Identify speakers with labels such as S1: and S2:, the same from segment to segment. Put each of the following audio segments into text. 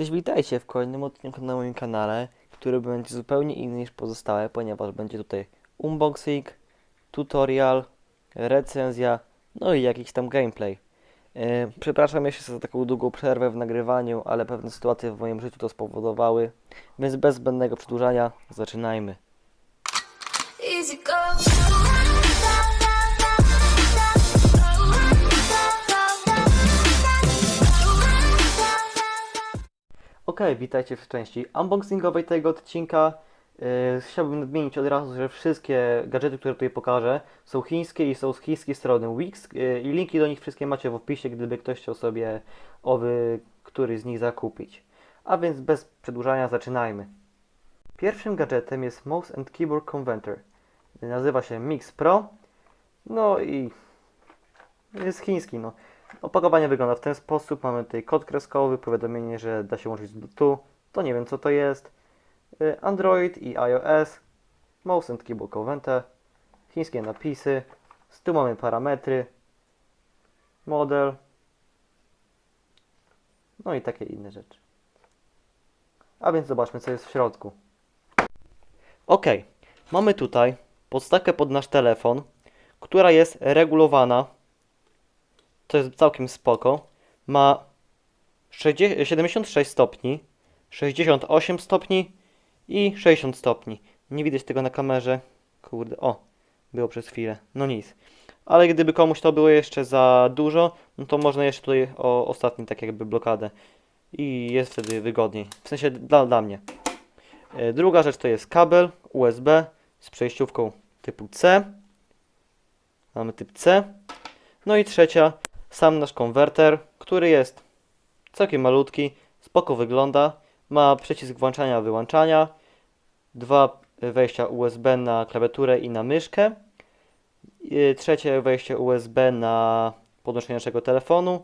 S1: Cześć, witajcie w kolejnym odcinku na moim kanale, który będzie zupełnie inny niż pozostałe, ponieważ będzie tutaj unboxing, tutorial, recenzja, no i jakiś tam gameplay. E, przepraszam jeszcze za taką długą przerwę w nagrywaniu, ale pewne sytuacje w moim życiu to spowodowały, więc bez zbędnego przedłużania zaczynajmy. Ok, witajcie w części unboxingowej tego odcinka. Yy, chciałbym nadmienić od razu, że wszystkie gadżety, które tutaj pokażę, są chińskie i są z chińskiej strony Wix yy, i linki do nich wszystkie macie w opisie, gdyby ktoś chciał sobie owy któryś z nich zakupić. A więc bez przedłużania zaczynajmy. Pierwszym gadżetem jest Mouse and Keyboard Converter. Nazywa się Mix Pro. No i jest chiński, no. Opakowanie wygląda w ten sposób. Mamy tutaj kod kreskowy, powiadomienie, że da się łączyć z Bluetooth. To nie wiem co to jest. Y, Android i iOS. Mouse and Keyboard Converter. Chińskie napisy. Z tu mamy parametry. Model. No i takie inne rzeczy. A więc zobaczmy co jest w środku. Ok, mamy tutaj podstawkę pod nasz telefon, która jest regulowana to jest całkiem spoko. Ma 60 76 stopni, 68 stopni i 60 stopni. Nie widać tego na kamerze. Kurde, o, było przez chwilę. No nic. Ale gdyby komuś to było jeszcze za dużo, no to można jeszcze tutaj o ostatni tak jakby blokadę. I jest wtedy wygodniej. W sensie dla, dla mnie. E, Druga rzecz to jest kabel USB z przejściówką typu C. Mamy typ C. No i trzecia sam nasz konwerter, który jest całkiem malutki, spoko wygląda, ma przycisk włączania, wyłączania, dwa wejścia USB na klawiaturę i na myszkę, i trzecie wejście USB na podłączenie naszego telefonu,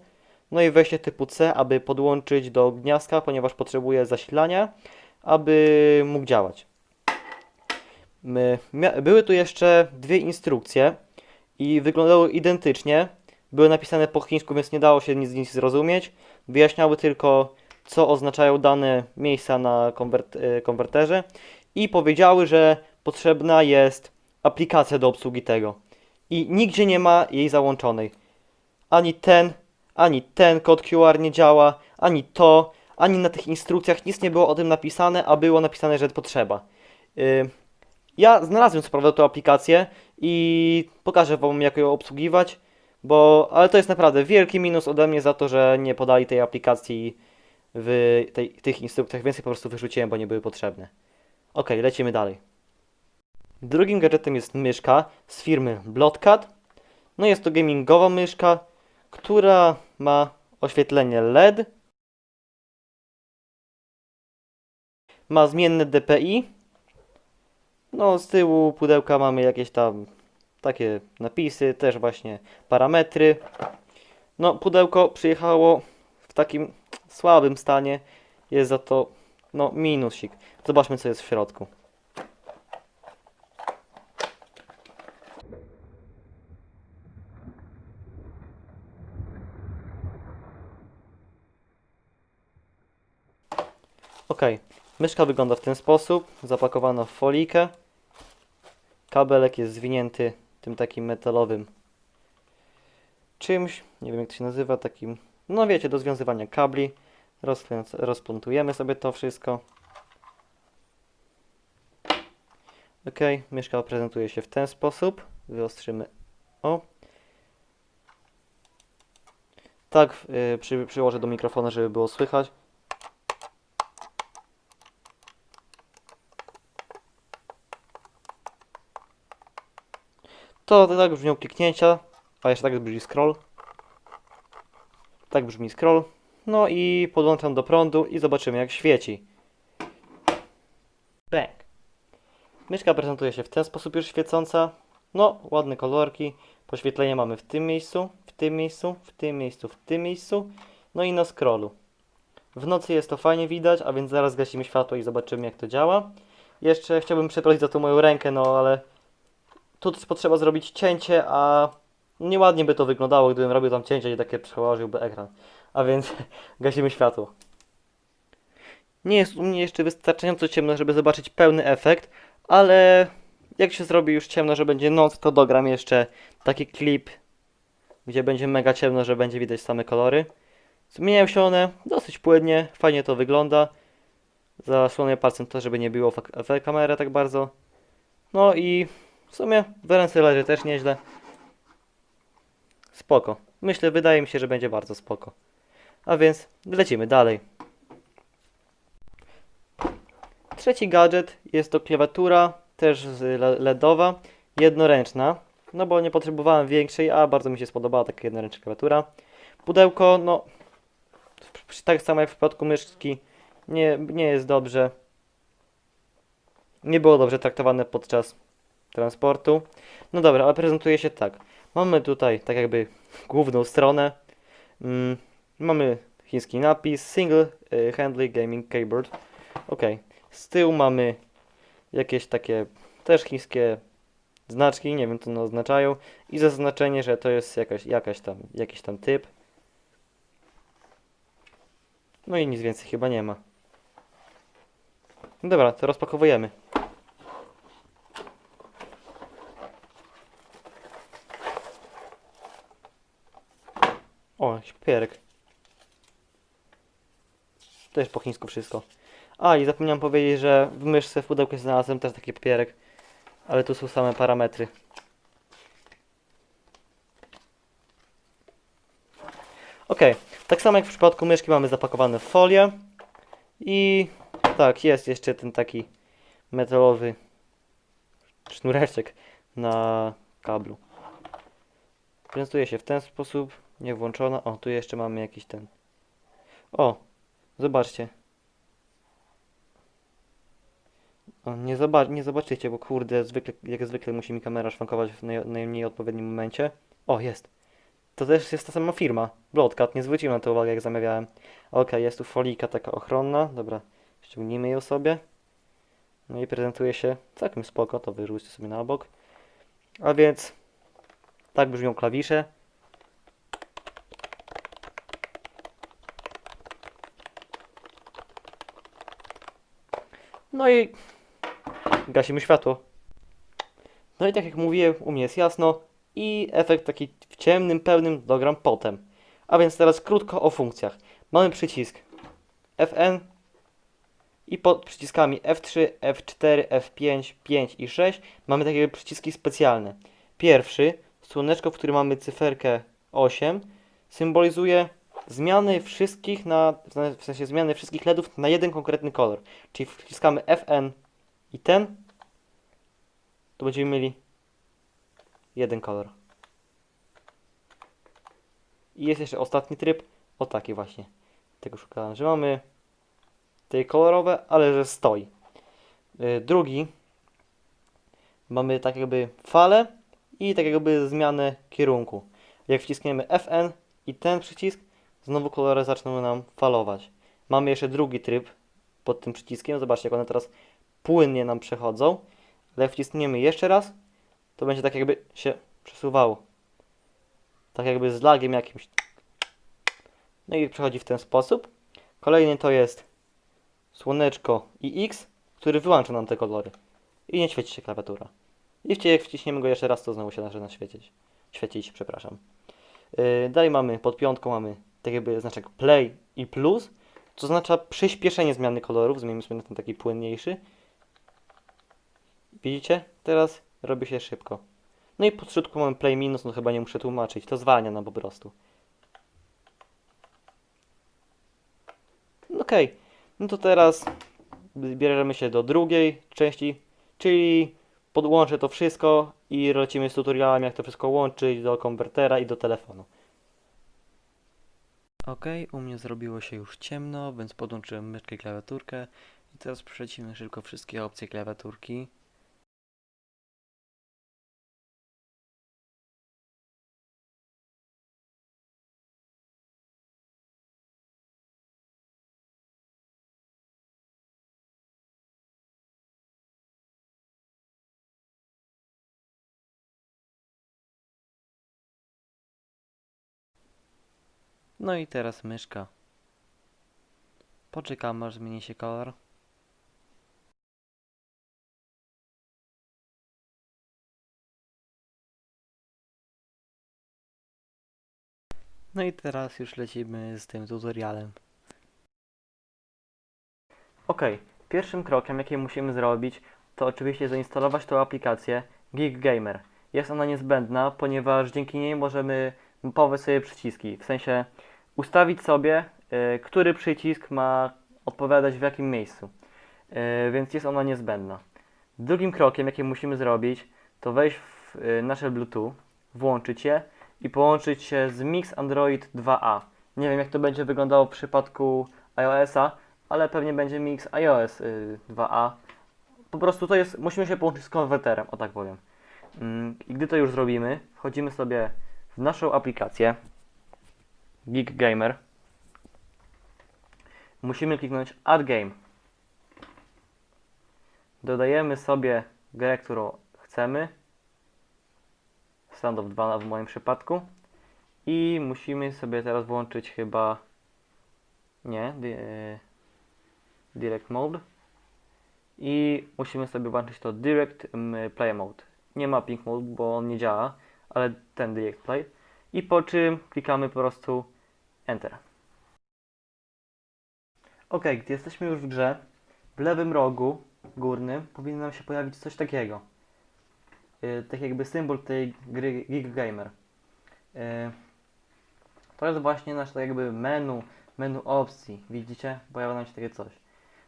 S1: no i wejście typu C, aby podłączyć do gniazdka, ponieważ potrzebuje zasilania, aby mógł działać. Były tu jeszcze dwie instrukcje i wyglądały identycznie, były napisane po chińsku, więc nie dało się nic z nich zrozumieć. Wyjaśniały tylko, co oznaczają dane miejsca na konwert e, konwerterze i powiedziały, że potrzebna jest aplikacja do obsługi tego. I nigdzie nie ma jej załączonej. Ani ten, ani ten kod QR nie działa, ani to, ani na tych instrukcjach nic nie było o tym napisane, a było napisane, że potrzeba. Yy, ja znalazłem co prawda tę aplikację i pokażę Wam, jak ją obsługiwać. Bo, ale to jest naprawdę wielki minus ode mnie za to, że nie podali tej aplikacji w tej, tych instrukcjach. Więcej po prostu wyrzuciłem, bo nie były potrzebne. Ok, lecimy dalej. Drugim gadżetem jest myszka z firmy Bloodcat. No jest to gamingowa myszka, która ma oświetlenie LED. Ma zmienne DPI. No z tyłu pudełka mamy jakieś tam takie napisy, też właśnie parametry. No, pudełko przyjechało w takim słabym stanie, jest za to no minusik. Zobaczmy co jest w środku. Ok, myszka wygląda w ten sposób, zapakowana w folikę. Kabelek jest zwinięty tym takim metalowym czymś, nie wiem jak to się nazywa, takim, no wiecie, do związywania kabli. Rozkręc- rozplątujemy sobie to wszystko. Ok, myszka prezentuje się w ten sposób. Wyostrzymy. O. Tak, yy, przy, przyłożę do mikrofonu, żeby było słychać. To tak brzmią kliknięcia, a jeszcze tak brzmi scroll. Tak brzmi scroll. No i podłączam do prądu i zobaczymy jak świeci. Bang. Myszka prezentuje się w ten sposób już świecąca. No, ładne kolorki. Poświetlenie mamy w tym miejscu, w tym miejscu, w tym miejscu, w tym miejscu. No i na scrollu. W nocy jest to fajnie widać, a więc zaraz gasimy światło i zobaczymy jak to działa. Jeszcze chciałbym przeprosić za tą moją rękę, no ale tu też potrzeba zrobić cięcie, a nieładnie by to wyglądało, gdybym robił tam cięcie i takie przełożyłby ekran. A więc gasimy światło. Nie jest u mnie jeszcze wystarczająco ciemno, żeby zobaczyć pełny efekt, ale jak się zrobi już ciemno, że będzie noc, to dogram jeszcze taki klip, gdzie będzie mega ciemno, że będzie widać same kolory. Zmieniają się one dosyć płynnie, fajnie to wygląda. Zasłonię palcem to, żeby nie było w kamerę tak bardzo. No i w sumie w ręce leży też nieźle. Spoko. Myślę, wydaje mi się, że będzie bardzo spoko. A więc lecimy dalej. Trzeci gadżet jest to klawiatura, też LEDowa, jednoręczna. No bo nie potrzebowałem większej, a bardzo mi się spodobała taka jednoręczna klawiatura. Pudełko, no, tak samo jak w przypadku myszki, nie, nie jest dobrze. Nie było dobrze traktowane podczas transportu. No dobra, ale prezentuje się tak. Mamy tutaj tak jakby główną stronę. Mm, mamy chiński napis Single y, Handling Gaming Keyboard. Ok. Z tyłu mamy jakieś takie też chińskie znaczki, nie wiem co one oznaczają i zaznaczenie, że to jest jakaś, jakaś tam, jakiś tam typ. No i nic więcej chyba nie ma. No Dobra, to rozpakowujemy. O, jakiś papierek. Też po chińsku wszystko. A, i zapomniałem powiedzieć, że w myszce w pudełku znalazłem też taki papierek. Ale tu są same parametry. Ok, tak samo jak w przypadku myszki mamy zapakowane w folię. I tak, jest jeszcze ten taki metalowy sznureczek na kablu. Prezentuje się w ten sposób, nie włączona. O, tu jeszcze mamy jakiś ten. O, zobaczcie. O, nie, zobac nie zobaczycie, bo kurde, zwykle, jak zwykle musi mi kamera szwankować w naj najmniej odpowiednim momencie. O, jest. To też jest ta sama firma. Bloodcat, nie zwróciłem na to uwagi, jak zamawiałem. Ok, jest tu folika taka ochronna. Dobra, ściągnijmy ją sobie. No i prezentuje się całkiem spoko, to wyrzućcie sobie na bok. A więc tak brzmią klawisze. No i gasimy światło. No i tak jak mówiłem, u mnie jest jasno i efekt taki w ciemnym, pełnym dogram potem. A więc teraz krótko o funkcjach. Mamy przycisk FN i pod przyciskami F3, F4, F5, 5 i 6 mamy takie przyciski specjalne. Pierwszy, słoneczko, w którym mamy cyferkę 8, symbolizuje zmiany wszystkich na, w sensie zmiany wszystkich LEDów na jeden konkretny kolor. Czyli wciskamy FN i ten, to będziemy mieli jeden kolor. I jest jeszcze ostatni tryb, o taki właśnie. Tego szukałem, że mamy te kolorowe, ale że stoi. Yy, drugi mamy tak jakby falę i tak jakby zmianę kierunku. Jak wciskniemy FN i ten przycisk, znowu kolory zaczną nam falować. Mamy jeszcze drugi tryb pod tym przyciskiem. Zobaczcie, jak one teraz płynnie nam przechodzą. Ale jak wciskniemy jeszcze raz, to będzie tak jakby się przesuwało. Tak jakby z lagiem jakimś. No i przechodzi w ten sposób. Kolejny to jest słoneczko i X, który wyłącza nam te kolory. I nie świeci się klawiatura. I wcie- jak wciśniemy go jeszcze raz, to znowu się zaczyna świecić. Świecić, przepraszam. Yy, dalej mamy, pod piątką mamy tak jakby znaczek play i plus, co oznacza przyspieszenie zmiany kolorów. Zmienimy sobie na ten taki płynniejszy. Widzicie? Teraz robi się szybko. No i pod środku mamy play minus, no chyba nie muszę tłumaczyć. To zwalnia nam po prostu. Okej, no to teraz bierzemy się do drugiej części, czyli podłączę to wszystko i lecimy z tutorialem, jak to wszystko łączyć do konwertera i do telefonu. Ok, u mnie zrobiło się już ciemno, więc podłączyłem myszkę i klawiaturkę i teraz przelecimy szybko wszystkie opcje klawiaturki. No i teraz myszka. Poczekam aż zmieni się kolor. No i teraz już lecimy z tym tutorialem. Ok, pierwszym krokiem jaki musimy zrobić to oczywiście zainstalować tą aplikację Geek Gamer. Jest ona niezbędna, ponieważ dzięki niej możemy mapować sobie przyciski, w sensie ustawić sobie, y, który przycisk ma odpowiadać w jakim miejscu. Y, więc jest ona niezbędna. Drugim krokiem, jaki musimy zrobić, to wejść w y, nasze Bluetooth, włączyć je i połączyć się z Mix Android 2A. Nie wiem, jak to będzie wyglądało w przypadku iOS-a, ale pewnie będzie Mix iOS y, 2A. Po prostu to jest, musimy się połączyć z konwerterem, o tak powiem. Mm, I gdy to już zrobimy, wchodzimy sobie w naszą aplikację Geek Gamer. Musimy kliknąć Add Game. Dodajemy sobie grę, którą chcemy. Standoff 2 w moim przypadku. I musimy sobie teraz włączyć chyba. Nie, e, Direct Mode. I musimy sobie włączyć to Direct Play Mode. Nie ma Pink Mode, bo on nie działa, ale ten Direct Play. I po czym klikamy po prostu Enter. Ok, gdy jesteśmy już w grze, w lewym rogu górnym powinno nam się pojawić coś takiego. Yy, tak jakby symbol tej gry Geek Gamer. Yy, to jest właśnie nasze tak jakby menu, menu opcji. Widzicie? Pojawia nam się takie coś.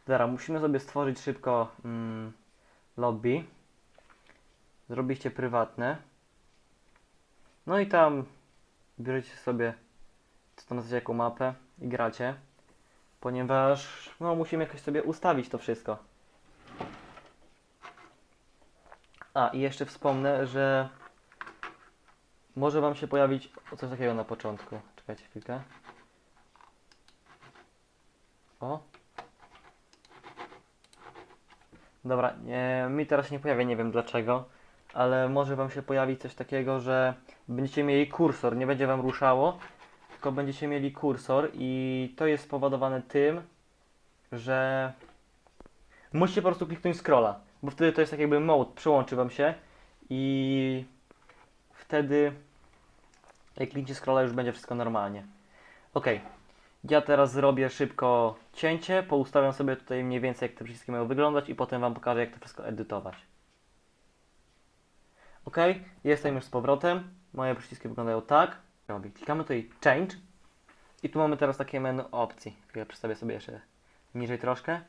S1: Teraz musimy sobie stworzyć szybko mm, lobby. Zrobicie prywatne. No i tam bierzecie sobie co tam jaką mapę i gracie. Ponieważ no musimy jakoś sobie ustawić to wszystko. A i jeszcze wspomnę, że może Wam się pojawić coś takiego na początku. Czekajcie chwilkę. O. Dobra, nie, mi teraz nie pojawia, nie wiem dlaczego, ale może Wam się pojawić coś takiego, że będziecie mieli kursor, nie będzie Wam ruszało, tylko będziecie mieli kursor i to jest spowodowane tym, że musicie po prostu kliknąć scrolla, bo wtedy to jest tak jakby mode, przyłączy Wam się i wtedy jak klikniecie scrolla już będzie wszystko normalnie. Ok, ja teraz zrobię szybko cięcie, poustawiam sobie tutaj mniej więcej jak te przyciski mają wyglądać i potem Wam pokażę jak to wszystko edytować. Ok, jestem już z powrotem. Moje przyciski wyglądają tak. Robi. Klikamy tutaj Change i tu mamy teraz takie menu opcji. Ja przedstawię sobie jeszcze niżej troszkę.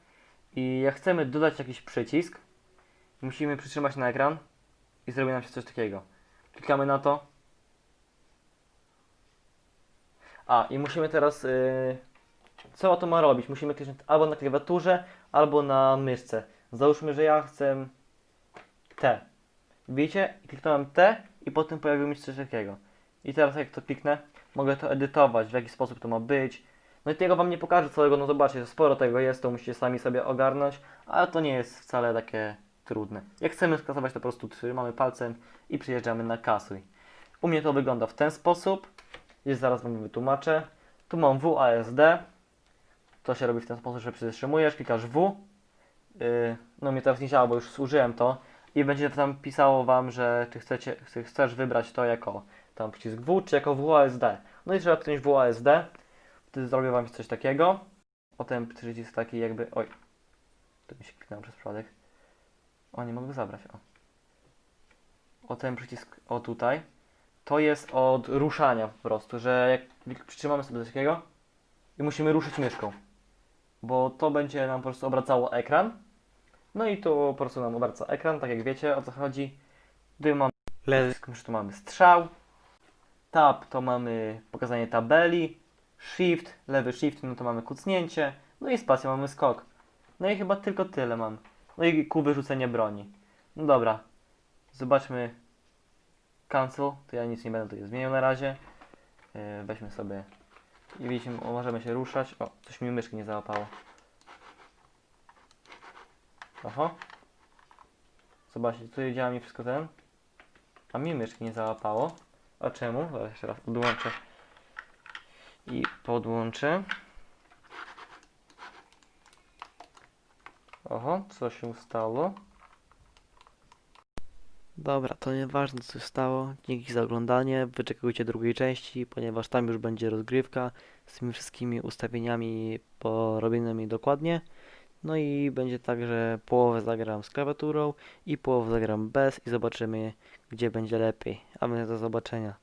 S1: I jak chcemy dodać jakiś przycisk, musimy przytrzymać na ekran i zrobi nam się coś takiego. Klikamy na to. A, i musimy teraz. Yy, co to ma robić? Musimy kliknąć albo na klawiaturze, albo na myszce. Załóżmy, że ja chcę T. Widzicie? Kliknąłem T i potem pojawiło mi się coś takiego. I teraz jak to kliknę, mogę to edytować, w jaki sposób to ma być. No i tego Wam nie pokażę całego, no zobaczcie, sporo tego jest, to musicie sami sobie ogarnąć, ale to nie jest wcale takie trudne. Jak chcemy skasować, to po prostu trzymamy palcem i przyjeżdżamy na kasuj. U mnie to wygląda w ten sposób, jest zaraz Wam wytłumaczę. Tu mam WASD, to się robi w ten sposób, że przytrzymujesz, klikasz W, yy, no mnie teraz nie działa, bo już zużyłem to, i będzie tam pisało Wam, że czy chcecie, chcesz wybrać to jako tam przycisk W, czy jako WASD. No i trzeba kliknąć WASD, wtedy zrobię Wam coś takiego. Potem przycisk taki jakby, oj, to mi się kliknęło przez przypadek. O, nie mogę go zabrać, o. O ten przycisk, o tutaj, to jest od ruszania po prostu, że jak przytrzymamy sobie coś takiego i musimy ruszyć myszką, bo to będzie nam po prostu obracało ekran. No i tu po prostu nam obraca ekran, tak jak wiecie o co chodzi. Tu mamy lewy, tu mamy strzał. Tab to mamy pokazanie tabeli. Shift, lewy shift, no to mamy kucnięcie. No i spacja mamy skok. No i chyba tylko tyle mam. No i ku wyrzucenie broni. No dobra. Zobaczmy. Cancel. To ja nic nie będę tutaj zmieniał na razie. Yy, weźmy sobie. I widzimy, możemy się ruszać. O, coś mi myszki nie załapało. Oho. Zobaczcie, tutaj działa mi wszystko ten. A mi myszki nie załapało. A czemu? Zaraz jeszcze raz odłączę. I podłączę. Oho, co się stało? Dobra, to nieważne co się stało. Dzięki za oglądanie. Wyczekujcie drugiej części, ponieważ tam już będzie rozgrywka z tymi wszystkimi ustawieniami porobionymi dokładnie. No i będzie tak, że połowę zagram z klawiaturą i połowę zagram bez i zobaczymy gdzie będzie lepiej. A więc do zobaczenia.